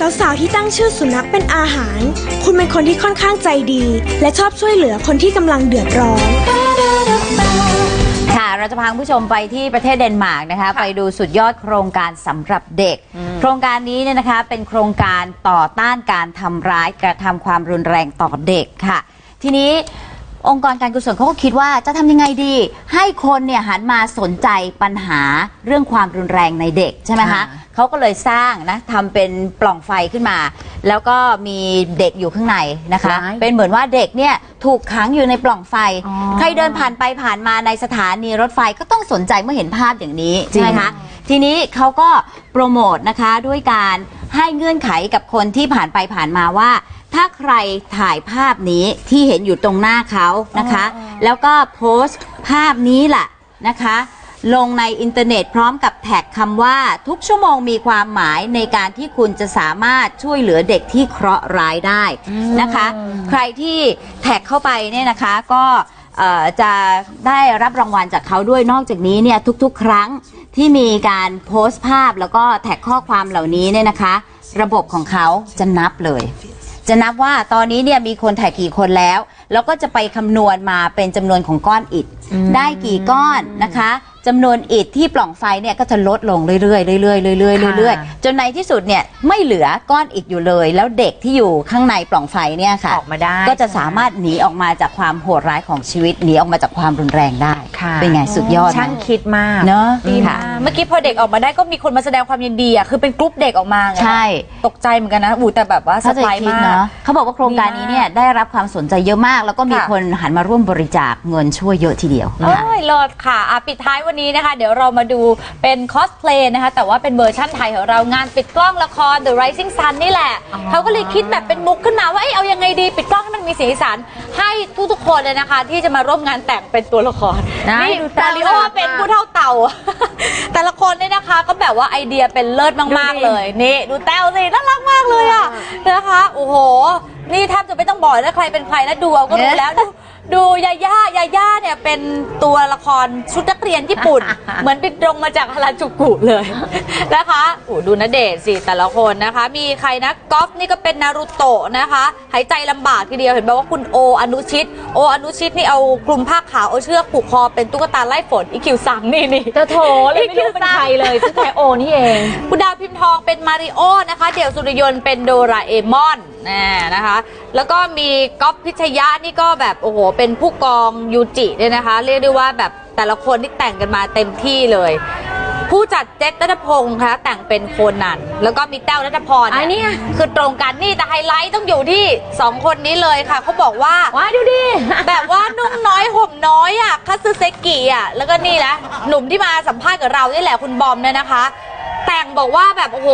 งชื่อสุนัขเป็นอาหาร คุณเป็นคนที่ค่อนข้างใจดี และชอบช่วยเหลือคนที่กำลังเดือดร้อน ค่ะ เราจะพาคุณผู้ชมไปที่ประเทศเดนมาร์กนะคะ ไปดูสุดยอดโครงการสำหรับเด็ก โครงการนี้เนี่ยนะคะ เป็นโครงการต่อต้านการทำร้ายกระทำความรุนแรงต่อเด็กค่ะ ทีนี้ องค์กรการกุศลเขาก็คิดว่าจะทำยังไงดี ให้คนเนี่ยหันมาสนใจปัญหาเรื่องความรุนแรงในเด็กใช่ไหมคะค่ะ เขาก็เลยสร้างนะทำเป็นปล่องไฟขึ้นมา แล้วก็มีเด็กอยู่ข้างในนะคะ ว้ายเป็นเหมือนว่าเด็กเนี่ยถูกขังอยู่ในปล่องไฟ อ๋อใครเดินผ่านไปผ่านมาในสถานีรถไฟก็ต้องสนใจเมื่อเห็นภาพอย่างนี้จริงใช่ไหมคะ ทีนี้เขาก็โปรโมทนะคะด้วยการให้เงื่อนไขกับคนที่ผ่านไปผ่านมาว่า ถ้าใครถ่ายภาพนี้ที่เห็นอยู่ตรงหน้าเขานะคะ แล้วก็โพสต์ภาพนี้แหละนะคะ ลงในอินเทอร์เน็ตพร้อมกับแท็กคำว่าทุกชั่วโมงมีความหมายในการที่คุณจะสามารถช่วยเหลือเด็กที่เคราะห์ร้ายได้นะคะ ใครที่แท็กเข้าไปเนี่ยนะคะก็เอ่อจะได้รับรางวัลจากเขาด้วยนอกจากนี้เนี่ยทุกๆ ครั้งที่มีการโพสต์ภาพแล้วก็แท็กข้อความเหล่านี้เนี่ยนะคะ ระบบของเขาจะนับเลย จะนับว่าตอนนี้เนี่ยมีคนแท็กกี่คนแล้ว แล้วก็จะไปคำนวณมาเป็นจำนวนของก้อนอิฐได้กี่ก้อนนะคะ จำนวนอิฐที่ปล่องไฟเนี่ยก็จะลดลงเรื่อยๆเรื่อยๆเรื่อยๆเรื่อยค่ะๆจนในที่สุดเนี่ยไม่เหลือก้อนอิฐอยู่เลย แล้วเด็กที่อยู่ข้างในปล่องไฟเนี่ยค่ะออกมาได้ ก็จะสามารถหนีออกมาจากความโหดร้ายของชีวิตหนีออกมาจากความรุนแรงได้ค่ะเป็นไงสุดยอดไหมช่างคิดมากเนอะดีค่ะมากเมื่อกี้พอเด็กออกมาได้ก็มีคนมาแสดงความยินดีอะคือเป็นกรุ๊ปเด็กออกมาไงใช่ตกใจเหมือนกันนะอูแต่แบบว่าเซอเขาร์จะไพรส์คิดมากเนาะเขาบอกว่าโครงการนี้เนี่ยได้รับความสนใจเยอะมาก แล้วก็มีค่ะคนหันมาร่วมบริจาคเงินช่วยเยอะทีเดียวโอ้ยเลิศค่ะอะปิดท้ายวันนี้นะคะ เดี๋ยวเรามาดูเป็นคอสเพลย์นะคะ แต่ว่าเป็นเวอร์ชั่นไทยของเรางานปิดกล้องละคร The Rising Sun นี่แหละ เขาก็เลยคิดแบบเป็นมุกขึ้นมาว่าเอ้ยเอายังไงดี ปิดกล้องให้มันมีสีสันให้ทุกๆคนเลยนะคะ ที่จะมาร่วมงานแต่งเป็นตัวละครนะนี่ดูดาตามริโอเป็นผู้เท่าเต่า แต่ละคนเนี่ยนะคะ ก็แบบว่าไอเดียเป็นเลิศมากๆเลยนี่ดูแต้วสิน่ารักมากเลยอะนะคะโอ้โหนี่แทบจะไม่ต้องบอกนะใครเป็นใครแล้วดูเอาก็รู้แล้วดู ดูยาย่ายาย่าเนี่ยเป็นตัวละครชุดนักเรียนญี่ปุ่น เหมือนบินตรงมาจากฮาราจูกุเลยนะคะโอ้ดูนะเดชน์สิแต่ละคนนะคะ มีใครนะกอล์ฟนี่ก็เป็นนารูโตะนะคะ หายใจลำบากทีเดียวเห็นบอกว่าคุณโออนุชิต โออนุชิตนี่เอาคลุมผ้าขาวเอาเชือกผูกคอเป็นตุ๊กตาไล่ฝนอีคิวซังนี่นี่เธอโถเลยไม่รู้เป็นใครเลยชื่อแทโอนี่เอง คุณดาวพิมพ์ทองเป็นมาริโอนะคะ เดี่ยวสุริยนต์เป็นโดราเอมอนน่นะคะ แล้วก็มีก๊อฟพิชยะนี่ก็แบบโอ้โหเป็นผู้กองยูจิเนี่ยนะคะ เรียกได้ว่าแบบแต่ละคนที่แต่งกันมาเต็มที่เลย ผู้จัดเจ็ตนัทพงศ์คะแต่งเป็นโคนันแล้วก็มีแต้วนัทพรอะเนี่ยคือตรงกันนี่แต่ไฮไลท์ต้องอยู่ที่สองคนนี้เลยค่ะเขาบอกว่าว้ายดูดิแบบว่านุ่งน้อยห่มน้อยอะคัตสึเซกิอะแล้วก็นี่นะหนุ่มที่มาสัมภาษณ์กับเรานี่แหละคุณบอมเนี่ยนะคะแต่ง บอกว่าแบบโอ้โห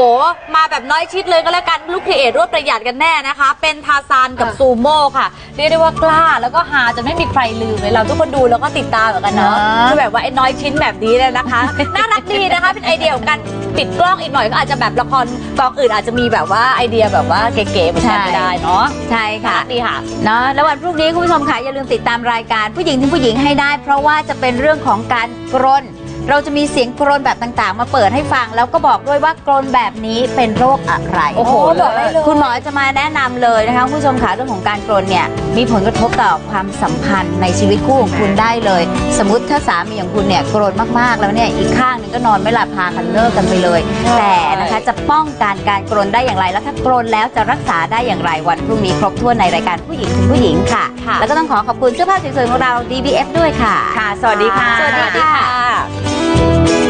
มาแบบน้อยชิดเลยก็แล้วกันลูกครีเอทรวดประหยัดกันแน่นะคะ เป็นทาซานกับซูโม่ค่ะ เรียกได้ว่ากล้าแล้วก็หาจนไม่มีใครลืมเลยเราทุกคนดูแล้วก็ติดตามเหมือนกันเนาะเนอะคือแบบว่าไอ้น้อยชิ้นแบบนี้เลยนะคะ น่ารักดีนะคะ เป็นไอเดียของการปิดกล้องอีกหน่อยก็อาจจะแบบละครกองอื่นอาจจะมีแบบว่าไอเดียแบบว่าเก๋ๆเหมือนกันก็ได้เนาะใช่น่าค่ะรักดีค่ะเนาะแล้ววันพรุ่งนี้คุณผู้ชมค่ะอย่าลืมติดตามรายการผู้หญิงถึงผู้หญิงให้ได้ เพราะว่าจะเป็นเรื่องของการกรน เราจะมีเสียงกรนแบบต่างๆ มาเปิดให้ฟัง แล้วก็บอกด้วยว่ากรนแบบนี้เป็นโรคอะไรโอ้โหบอกได้เลยคุณหมอจะมาแนะนำเลยนะคะคุณผู้ชมค่ะเรื่องของการกรนเนี่ยมีผลกระทบต่อความสัมพันธ์ในชีวิตคู่ของคุณได้เลย สมมติถ้าสามีของคุณเนี่ยกรนมากๆแล้วเนี่ยอีกข้างหนึงก็นอนไม่หลับพากันเลิกกันไปเลย แต่นะคะจะป้องกันการกรนได้อย่างไรแล้วถ้ากรนแล้วจะรักษาได้อย่างไรวันพรุ่งนี้ครบถ้วนในรายการผู้หญิงถึงผู้หญิงค่ะ ค่ะ แล้วก็ต้องขอขอบคุณเสื้อผ้าสวยๆของเรา DBF ด้วยค่ะ ค่ะ สวัสดีค่ะ สวัสดีค่ะ Música